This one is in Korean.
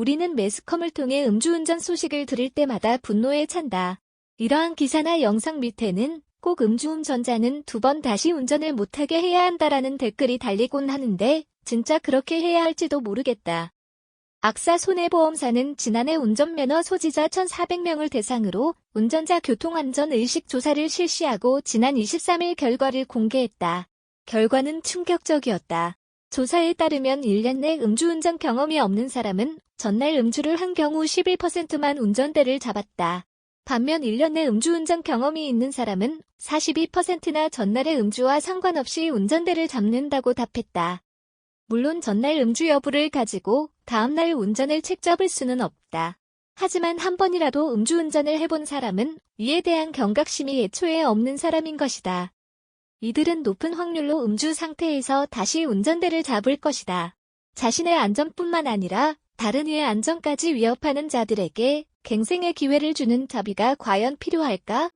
우리는 매스컴을 통해 음주운전 소식을 들을 때마다 분노에 찬다. 이러한 기사나 영상 밑에는 꼭 음주운전자는 두 번 다시 운전을 못하게 해야 한다라는 댓글이 달리곤 하는데 진짜 그렇게 해야 할지도 모르겠다. 악사 손해보험사는 지난해 운전면허 소지자 1,400명을 대상으로 운전자 교통안전 의식 조사를 실시하고 지난 23일 결과를 공개했다. 결과는 충격적이었다. 조사에 따르면 1년 내 음주운전 경험이 없는 사람은 전날 음주를 한 경우 11%만 운전대를 잡았다. 반면 1년 내 음주운전 경험이 있는 사람은 42%나 전날의 음주와 상관없이 운전대를 잡는다고 답했다. 물론 전날 음주 여부를 가지고 다음날 운전을 책잡을 수는 없다. 하지만 한 번이라도 음주운전을 해본 사람은 이에 대한 경각심이 애초에 없는 사람인 것이다. 이들은 높은 확률로 음주 상태에서 다시 운전대를 잡을 것이다. 자신의 안전뿐만 아니라 다른 이의 안전까지 위협하는 자들에게 갱생의 기회를 주는 자비가 과연 필요할까?